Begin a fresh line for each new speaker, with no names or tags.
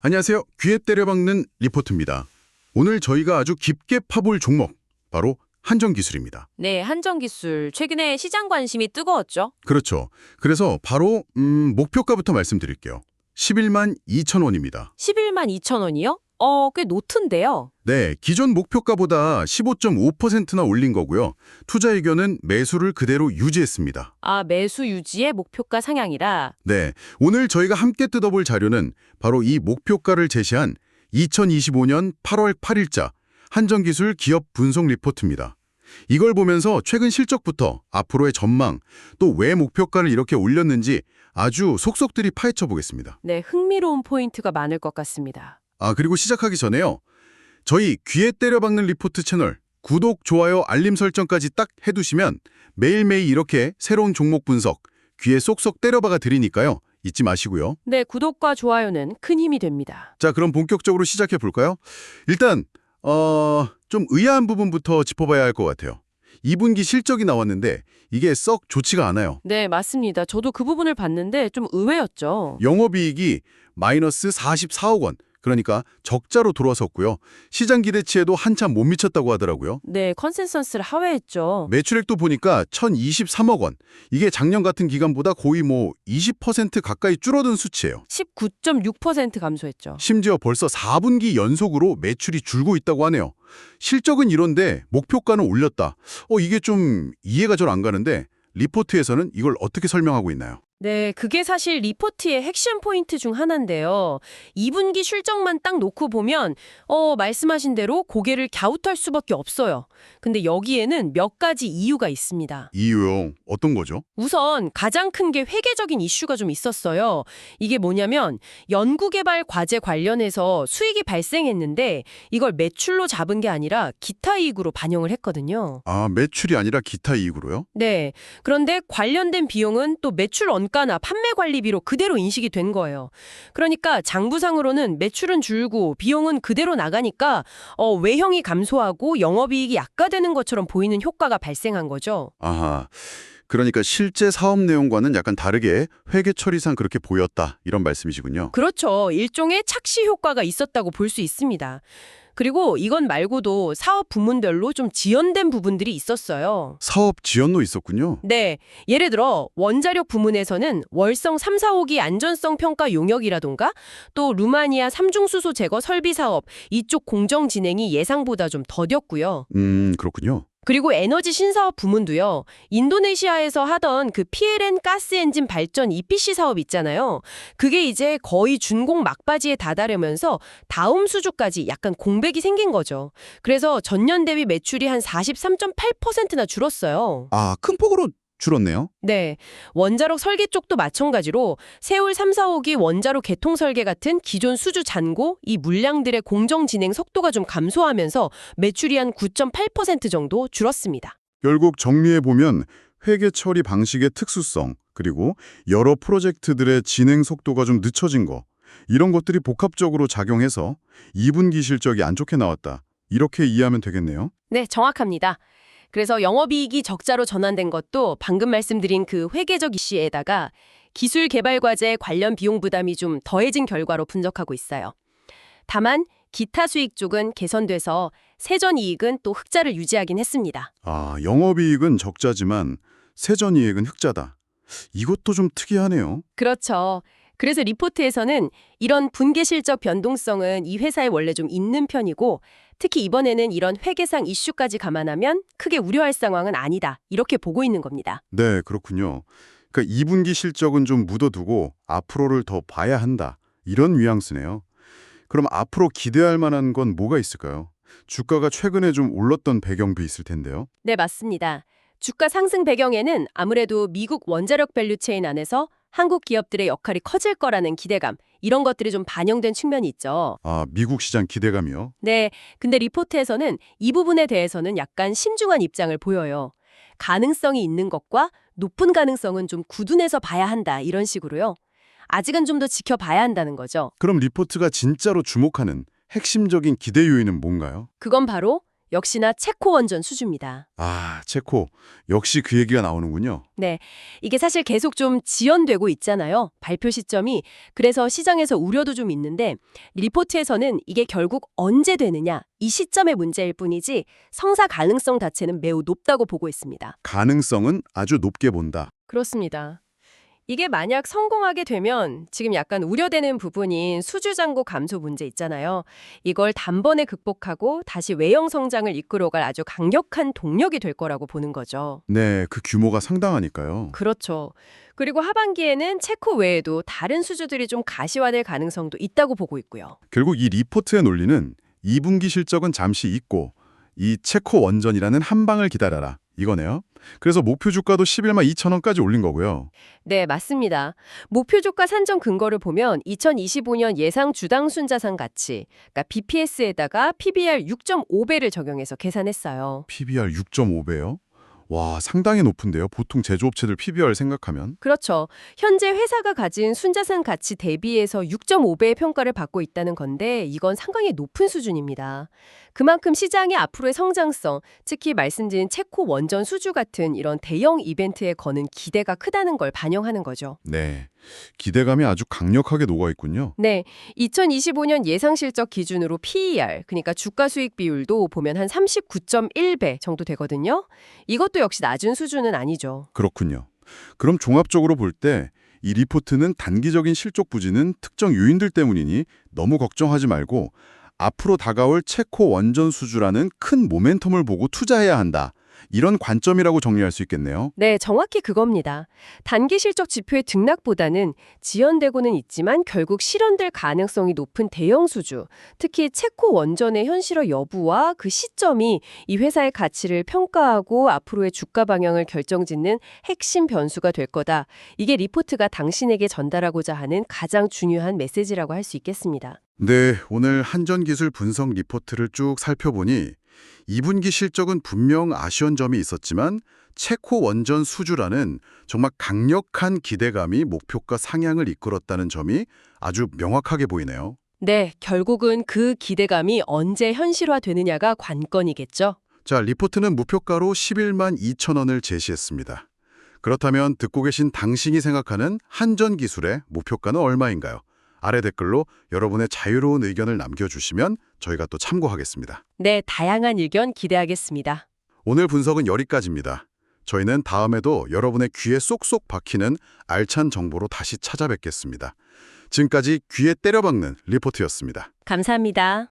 안녕하세요. 귀에 때려박는 리포트입니다. 오늘 저희가 아주 깊게 파볼 종목, 바로 한정기술입니다.
네, 한정기술. 최근에 시장 관심이 뜨거웠죠.
그렇죠. 그래서 바로 음, 목표가부터 말씀드릴게요. 11만 2천 원입니다.
11만 2천 원이요? 어, 꽤 노트인데요.
네, 기존 목표가보다 15.5%나 올린 거고요. 투자 의견은 매수를 그대로 유지했습니다.
아, 매수 유지의 목표가 상향이라.
네, 오늘 저희가 함께 뜯어볼 자료는 바로 이 목표가를 제시한 2025년 8월 8일자 한정기술 기업 분석 리포트입니다. 이걸 보면서 최근 실적부터 앞으로의 전망, 또 왜 목표가를 이렇게 올렸는지 아주 속속들이 파헤쳐 보겠습니다.
네, 흥미로운 포인트가 많을 것 같습니다.
아, 그리고 시작하기 전에요. 저희 귀에 때려박는 리포트 채널 구독, 좋아요, 알림 설정까지 딱 해두시면 매일매일 이렇게 새로운 종목 분석 귀에 쏙쏙 때려박아 드리니까요. 잊지 마시고요.
네, 구독과 좋아요는 큰 힘이 됩니다.
자, 그럼 본격적으로 시작해 볼까요? 일단 어, 좀 의아한 부분부터 짚어봐야 할 것 같아요. 2분기 실적이 나왔는데 이게 썩 좋지가 않아요.
네, 맞습니다. 저도 그 부분을 봤는데 좀 의외였죠.
영업이익이 마이너스 44억 원, 그러니까 적자로 돌아섰고요. 시장 기대치에도 한참 못 미쳤다고 하더라고요.
네, 컨센서스를 하회했죠.
매출액도 보니까 1,023억 원. 이게 작년 같은 기간보다 거의 뭐 20% 가까이 줄어든 수치예요.
19.6% 감소했죠.
심지어 벌써 4분기 연속으로 매출이 줄고 있다고 하네요. 실적은 이런데 목표가는 올렸다. 어 이게 좀 이해가 잘 안 가는데 리포트에서는 이걸 어떻게 설명하고 있나요?
네, 그게 사실 리포트의 핵심 포인트 중 하나인데요. 2분기 실적만 딱 놓고 보면 어, 말씀하신 대로 고개를 갸웃할 수밖에 없어요. 근데 여기에는 몇 가지 이유가 있습니다.
이유요. 어떤 거죠?
우선 가장 큰 게 회계적인 이슈가 좀 있었어요. 이게 뭐냐면 연구개발 과제 관련해서 수익이 발생했는데 이걸 매출로 잡은 게 아니라 기타 이익으로 반영을 했거든요.
아 매출이 아니라 기타 이익으로요?
네. 그런데 관련된 비용은 또 매출 원가나 판매 관리비로 그대로 인식이 된 거예요. 그러니까 장부상으로는 매출은 줄고 비용은 그대로 나가니까 어, 외형이 감소하고 영업이익이 약화되는 것처럼 보이는 효과가 발생한 거죠.
아하. 그러니까 실제 사업 내용과는 약간 다르게 회계 처리상 그렇게 보였다. 이런 말씀이시군요.
그렇죠. 일종의 착시 효과가 있었다고 볼 수 있습니다. 그리고 이건 말고도 사업 부문별로 좀 지연된 부분들이 있었어요.
사업 지연도 있었군요.
네. 예를 들어 원자력 부문에서는 월성 3, 4호기 안전성 평가 용역이라던가 또 루마니아 삼중수소 제거 설비 사업 이쪽 공정 진행이 예상보다 좀 더뎠고요.
음 그렇군요.
그리고 에너지 신사업 부문도요. 인도네시아에서 하던 그 PLN 가스 엔진 발전 EPC 사업 있잖아요. 그게 이제 거의 준공 막바지에 다다르면서 다음 수주까지 약간 공백이 생긴 거죠. 그래서 전년 대비 매출이 한 43.8%나 줄었어요.
아 큰 폭으로 줄었네요.
네. 원자력 설계 쪽도 마찬가지로 세울 3, 4호기 원자로 개통 설계 같은 기존 수주 잔고 이 물량들의 공정 진행 속도가 좀 감소하면서 매출이 한 9.8% 정도 줄었습니다.
결국 정리해 보면 회계 처리 방식의 특수성 그리고 여러 프로젝트들의 진행 속도가 좀 늦춰진 거 이런 것들이 복합적으로 작용해서 2분기 실적이 안 좋게 나왔다. 이렇게 이해하면 되겠네요.
네, 정확합니다. 그래서 영업이익이 적자로 전환된 것도 방금 말씀드린 그 회계적 이슈에다가 기술 개발 과제 관련 비용 부담이 좀 더해진 결과로 분석하고 있어요. 다만 기타 수익 쪽은 개선돼서 세전 이익은 또 흑자를 유지하긴 했습니다.
아, 영업이익은 적자지만 세전 이익은 흑자다. 이것도 좀 특이하네요.
그렇죠. 그래서 리포트에서는 이런 분계 실적 변동성은 이 회사에 원래 좀 있는 편이고 특히 이번에는 이런 회계상 이슈까지 감안하면 크게 우려할 상황은 아니다. 이렇게 보고 있는 겁니다.
네, 그렇군요. 그러니까 2분기 실적은 좀 묻어두고 앞으로를 더 봐야 한다. 이런 뉘앙스네요. 그럼 앞으로 기대할 만한 건 뭐가 있을까요? 주가가 최근에 좀 올랐던 배경도 있을 텐데요.
네, 맞습니다. 주가 상승 배경에는 아무래도 미국 원자력 밸류체인 안에서 한국 기업들의 역할이 커질 거라는 기대감, 이런 것들이 좀 반영된 측면이 있죠.
아, 미국 시장 기대감이요?
네, 근데 리포트에서는 이 부분에 대해서는 약간 신중한 입장을 보여요. 가능성이 있는 것과 높은 가능성은 좀 구분해서 봐야 한다, 이런 식으로요. 아직은 좀 더 지켜봐야 한다는 거죠.
그럼 리포트가 진짜로 주목하는 핵심적인 기대 요인은 뭔가요?
그건 바로 역시나 체코 원전 수주입니다.
아, 체코. 역시 그 얘기가 나오는군요.
네, 이게 사실 계속 좀 지연되고 있잖아요. 발표 시점이. 그래서 시장에서 우려도 좀 있는데 리포트에서는 이게 결국 언제 되느냐 이 시점의 문제일 뿐이지 성사 가능성 자체는 매우 높다고 보고 있습니다.
가능성은 아주 높게 본다.
그렇습니다. 이게 만약 성공하게 되면 지금 약간 우려되는 부분인 수주 잔고 감소 문제 있잖아요. 이걸 단번에 극복하고 다시 외형 성장을 이끌어갈 아주 강력한 동력이 될 거라고 보는 거죠.
네, 그 규모가 상당하니까요.
그렇죠. 그리고 하반기에는 체코 외에도 다른 수주들이 좀 가시화될 가능성도 있다고 보고 있고요.
결국 이 리포트의 논리는 2분기 실적은 잠시 잊고 이 체코 원전이라는 한 방을 기다려라 이거네요. 그래서 목표 주가도 11만 2천 원까지 올린 거고요.
네, 맞습니다. 목표 주가 산정 근거를 보면 2025년 예상 주당 순자산 가치, 그러니까 BPS에다가 PBR 6.5배를 적용해서 계산했어요.
PBR 6.5배요? 와, 상당히 높은데요. 보통 제조업체들 PBR 생각하면.
그렇죠. 현재 회사가 가진 순자산 가치 대비해서 6.5배의 평가를 받고 있다는 건데 이건 상당히 높은 수준입니다. 그만큼 시장의 앞으로의 성장성, 특히 말씀드린 체코 원전 수주 같은 이런 대형 이벤트에 거는 기대가 크다는 걸 반영하는 거죠.
네, 기대감이 아주 강력하게 녹아 있군요.
네, 2025년 예상 실적 기준으로 PER, 그러니까 주가 수익 비율도 보면 한 39.1배 정도 되거든요. 이것도 역시 낮은 수준은 아니죠.
그렇군요. 그럼 종합적으로 볼 때 이 리포트는 단기적인 실적 부진은 특정 요인들 때문이니 너무 걱정하지 말고 앞으로 다가올 체코 원전 수주라는 큰 모멘텀을 보고 투자해야 한다. 이런 관점이라고 정리할 수 있겠네요.
네, 정확히 그겁니다. 단기 실적 지표의 등락보다는 지연되고는 있지만 결국 실현될 가능성이 높은 대형 수주, 특히 체코 원전의 현실화 여부와 그 시점이 이 회사의 가치를 평가하고 앞으로의 주가 방향을 결정짓는 핵심 변수가 될 거다. 이게 리포트가 당신에게 전달하고자 하는 가장 중요한 메시지라고 할 수 있겠습니다.
네, 오늘 한전기술 분석 리포트를 쭉 살펴보니 2분기 실적은 분명 아쉬운 점이 있었지만 체코 원전 수주라는 정말 강력한 기대감이 목표가 상향을 이끌었다는 점이 아주 명확하게 보이네요.
네, 결국은 그 기대감이 언제 현실화되느냐가 관건이겠죠.
자, 리포트는 무표가로 11만 2천 원을 제시했습니다. 그렇다면 듣고 계신 당신이 생각하는 한전 기술의 목표가는 얼마인가요? 아래 댓글로 여러분의 자유로운 의견을 남겨주시면 저희가 또 참고하겠습니다.
네, 다양한 의견 기대하겠습니다.
오늘 분석은 여기까지입니다. 저희는 다음에도 여러분의 귀에 쏙쏙 박히는 알찬 정보로 다시 찾아뵙겠습니다. 지금까지 귀에 때려박는 리포트였습니다.
감사합니다.